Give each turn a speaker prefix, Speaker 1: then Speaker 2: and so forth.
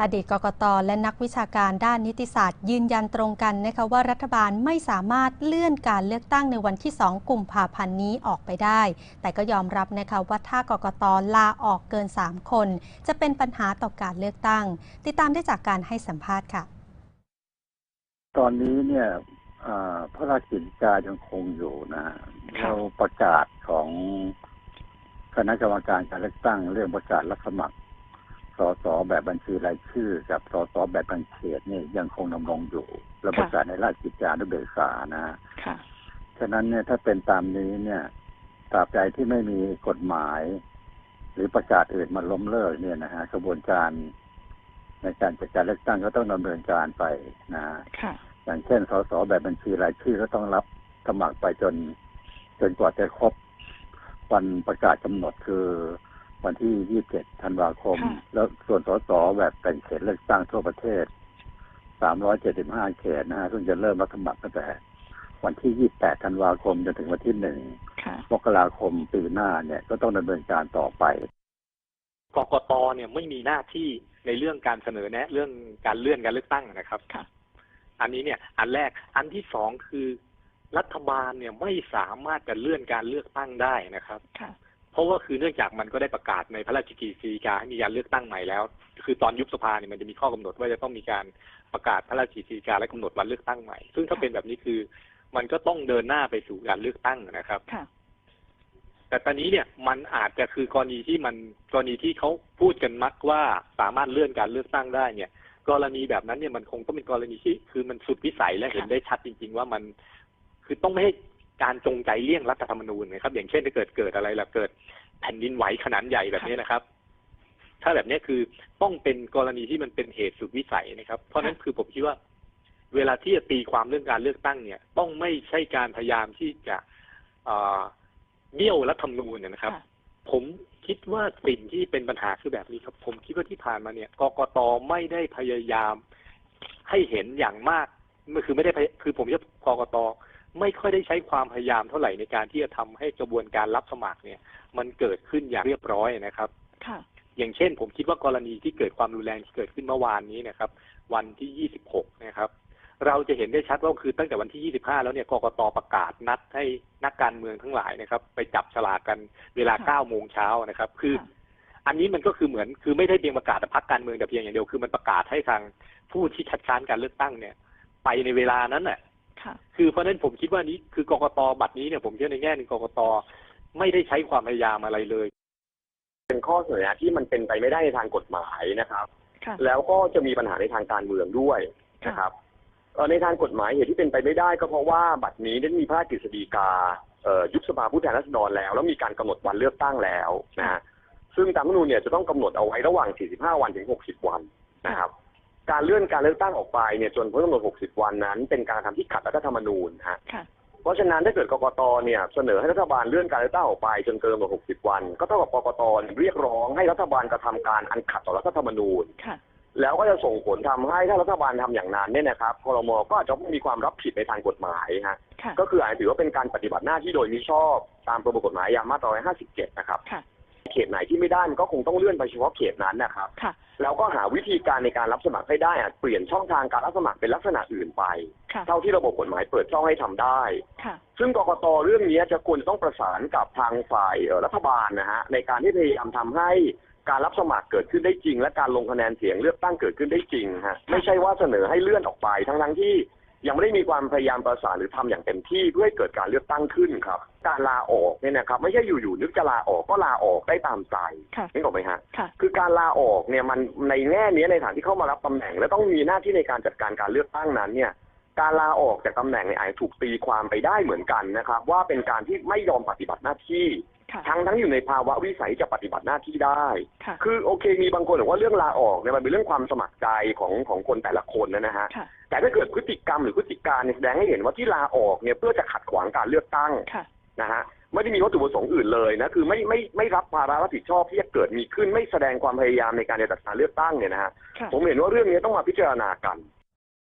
Speaker 1: อดีตกกตและนักวิชาการด้านนิติศาสตร์ ยืนยันตรงกันนะคะว่ารัฐบาลไม่สามารถเลื่อนการเลือกตั้งในวันที่ 2กุมภาพันธ์นี้ออกไปได้ แต่ก็ยอมรับนะคะว่าถ้ากกตลาออกเกิน 3 คน จะเป็นปัญหาต่อการเลือกตั้ง ติดตามได้จากการให้สัมภาษณ์ค่ะ
Speaker 2: ตอนนี้เนี่ยอ่าพระราชกิจการยังคงอยู่นะ
Speaker 3: ค่ะ
Speaker 2: เราประกาศของคณะกรรมการการเลือกตั้งเรื่องประกาศรับสมัคร สสแบบบัญชีรายชื่อ กับสสแบบแบ่งเขตเนี่ยยังคงดำรงอยู่และประกาศในราชกิจจานุเบกษานะ
Speaker 3: ค่ะ
Speaker 2: ฉะนั้นเนี่ยถ้าเป็นตามนี้เนี่ยตราบใดที่ไม่มีกฎหมาย หรือประกาศอื่นมาล้มเลิกเนี่ยนะฮะกระบวนการในการจัดการเลือกตั้งก็ต้องดำเนินการไปนะ
Speaker 3: ค่ะ
Speaker 2: อย่างเช่นสสแบบบัญชีรายชื่อก็ต้องรับสมัครไปจน จนกว่าจะครบวันประกาศกำหนดคือ วันที่ 27 ธันวาคม
Speaker 3: ค่ะ
Speaker 2: แล้วส่วนสสแบบแบ่งเขตเลือกตั้งทั่วประเทศ 375 เขตนะฮะซึ่งจะเริ่มรับสมัครตั้งแต่ วันที่ 28 ธันวาคมจนถึงวันที่
Speaker 3: ค่ะ
Speaker 2: 1มกราคมปีหน้าเนี่ยก็ต้องดำเนินการต่อไป
Speaker 4: กกตเนี่ยไม่มีหน้าที่ในเรื่องการเสนอแนะ เรื่องการเลื่อนการเลือกตั้งนะครับ
Speaker 3: ค่ะ
Speaker 4: อันนี้เนี่ย อันแรกอันที่สองคือรัฐบาลเนี่ยไม่สามารถจะเลื่อนการเลือกตั้งได้นะครับ
Speaker 3: ค่ะ
Speaker 4: เพราะว่าคือเนื่องจากมันก็ได้ประกาศในพระราชกิจสีกาให้มีการเลือกตั้งใหม่แล้ว คือตอนยุบสภาเนี่ยมันจะมีข้อกำหนดว่าจะต้องมีการประกาศพระราชกิจสีกาและกำหนดวันเลือกตั้งใหม่ ซึ่งถ้า
Speaker 3: ค่ะ
Speaker 4: เป็นแบบนี้คือ มันก็ต้องเดินหน้าไปสู่การเลือกตั้งนะครับ
Speaker 3: ค่ะ
Speaker 4: แต่ตอนนี้เนี่ยมันอาจจะคือกรณีที่มันกรณีที่เขาพูดกันมักว่าสามารถเลื่อนการเลือกตั้งได้เนี่ย กรณีแบบนั้นเนี่ยมันคงต้องเป็นกรณีที่คือมันสุดวิสัยและเห็นได้ชัดจริง ๆ ว่ามันคือต้องไม่ให้ การจงใจเลี่ยงรัฐธรรมนูญนะครับ อย่างเช่นถ้าเกิดเกิดอะไรล่ะเกิดแผ่นดินไหวขนาดใหญ่แบบนี้นะครับ ถ้าแบบนี้คือต้องเป็นกรณีที่มันเป็นเหตุสุดวิสัยนะครับ เพราะฉะนั้นคือผมคิดว่า เวลาที่จะตีความเรื่องการเลือกตั้งเนี่ย ต้องไม่ใช่การพยายามที่จะเอ่อเบี้ยวรัฐธรรมนูญเนยนะครับ
Speaker 3: ค่ะ
Speaker 4: ผมคิดว่าสิ่งที่เป็นปัญหาคือแบบนี้ครับ ผมคิดว่าที่ผ่านมาเนี่ยกกตไม่ได้พยายามให้เห็นอย่างมากมันคือไม่ได้พยคือผมคิดว่ากกต ไม่ค่อยได้ใช้ความพยายามเท่าไหร่ในการที่จะทำให้กระบวนการรับสมัครเนี่ย มันเกิดขึ้นอย่างเรียบร้อยนะครับ
Speaker 3: ค่ะ
Speaker 4: อย่างเช่น ผมคิดว่ากรณีที่เกิดความรุนแรงที่เกิดขึ้นเมื่อวานนี้นะครับ วันที่ 26 นะครับ เราจะเห็นได้ชัดว่าคือตั้งแต่วันที่ 25 แล้วเนี่ยกกตประกาศนัดให้นักการเมืองทั้งหลายนะครับ ไปจับฉลากกันเวลา
Speaker 3: ค่ะ
Speaker 4: 9โมงเช้านะครับ คือ
Speaker 3: ค่ะ
Speaker 4: อันนี้มันก็คือเหมือนคือไม่ได้เพียงประกาศพักการเมืองแต่เพียงอย่างเดียวคือมันประกาศให้ทางผู้ที่คัดค้านการเลือกตั้งเนี่ย ไปในเวลานั้นน่ะ
Speaker 3: ค่ะ
Speaker 4: คือเพราะฉะนั้นผมคิดว่านี้คือกกตบัตรนี้เนี่ยผมเชื่อในแง่หนึ่งกกตไม่ได้ใช้ความพยายามอะไรเลย
Speaker 5: เป็นข้อเสนอแนะที่มันเป็นไปไม่ได้ในทางกฎหมายนะครับ
Speaker 3: ค่ะ
Speaker 5: แล้วก็จะมีปัญหาในทางการเมืองด้วยนะครับเอ่อในทางกฎหมายเหตุที่เป็นไปไม่ได้ ก็เพราะว่าบัตรนี้ได้มีพระราชกฤษฎีกาเอ่อยุบสภาผู้แทนราษฎรแล้ว แล้วมีการกำหนดวันเลือกตั้งแล้วนะฮะซึ่งตามรัฐธรรมนูญเนี่ยจะต้องกำหนดเอาไว้ระหว่าง 45 วันถึง 60 วันนะครับ การเลื่อนการเลือกตั้งออกไปเนี่ยจนพ้นกำหนด60 วันนั้น เป็นการกระทำที่ขัดรัฐธรรมนูญฮะ
Speaker 3: ค่ะ
Speaker 5: เพราะฉะนั้นถ้าเกิดกกตเนี่ยเสนอให้รัฐบาลเลื่อนการเลือกตั้งออกไปจนเกินกว่า60 วัน ก็เท่ากับกกตเรียกร้องให้รัฐบาลกระทำการอันขัดต่อรัฐธรรมนูญ
Speaker 3: ค่ะ
Speaker 5: แล้วก็จะส่งผลทำให้ถ้ารัฐบาลทำอย่างนั้นเนี่ยนะครับครมก็อาจจะมีความรับผิดในทางกฎหมายฮะ
Speaker 3: ค่ะ
Speaker 5: ก็คืออาจจะถือว่าเป็นการปฏิบัติหน้าที่โดยมิชอบตามประมวลกฎหมายยามมาตรา157 นะครับ
Speaker 3: ค่ะ
Speaker 5: เขตไหนที่ไม่ได้มันก็คงต้องเลื่อนไปเฉพาะเขตนั้นนะครับ
Speaker 3: ค่ะ
Speaker 5: แล้วก็หาวิธีการในการรับสมัครให้ได้อะเปลี่ยนช่องทางการรับสมัครเป็นลักษณะอื่นไป
Speaker 3: ค่ะ
Speaker 5: เท่าที่ระบบกฎหมายเปิดช่องให้ทำได้
Speaker 3: ค่ะ
Speaker 5: ซึ่งกกตเรื่องนี้จะควรจะต้องประสานกับทางฝ่ายเอ่อรัฐบาลนะฮะในการที่พยายามทำให้การรับสมัครเกิดขึ้นได้จริง และการลงคะแนนเสียงเลือกตั้งเกิดขึ้นได้จริงฮะไม่ใช่ว่าเสนอให้เลื่อนออกไปทั้งทั้งๆที่ ยังไม่ได้มีความพยายามประสานหรือทำอย่างเต็มที่เพื่อให้เกิดการเลือกตั้งขึ้นครับ การลาออกเนี่ยนะครับไม่ใช่อยู่ๆนึกจะลาออกก็ลาออกได้ตามใจ
Speaker 3: ค่ะ
Speaker 5: นึกออกไหมฮะ
Speaker 3: ค่ะ
Speaker 5: คือการลาออกเนี่ยมันในแง่เนี้ยในฐานที่เข้ามารับตำแหน่ง และต้องมีหน้าที่ในการจัดการการเลือกตั้งนั้นเนี่ยการลาออกจากตำแหน่งเนี่ยอาจจะถูกตีความไปได้เหมือนกันนะครับ ว่าเป็นการที่ไม่ยอมปฏิบัติหน้าที่
Speaker 3: ค่ะ
Speaker 5: ทั้งทั้งอยู่ในภาวะวิสัยจะปฏิบัติหน้าที่ได้
Speaker 3: ค่ะ
Speaker 5: คือโอเค มีบางคนบอกว่าเรื่องลาออกเนี่ยมันเป็นเรื่องความสมัครใจของของคนแต่ละคนนะฮะ
Speaker 3: ค่ะ
Speaker 5: แต่ถ้าเกิดพฤติกรรมหรือพฤติการเนี่ยแสดงให้เห็นว่าที่ลาออกเนี่ยเพื่อจะขัดขวางการเลือกตั้ง
Speaker 3: ค่ะ
Speaker 5: นะฮะ ไม่ได้มีวัตถุประสงค์อื่นเลยนะ คือไม่ไม่ไม่รับภาระรับผิดชอบที่จะเกิดมีขึ้นไม่แสดงความพยายามในการจะจัดการเลือกตั้งเนี่ยนะฮะ
Speaker 3: ค่ะ
Speaker 5: ผมเห็นว่าเรื่องนี้ต้องมาพิจารณากัน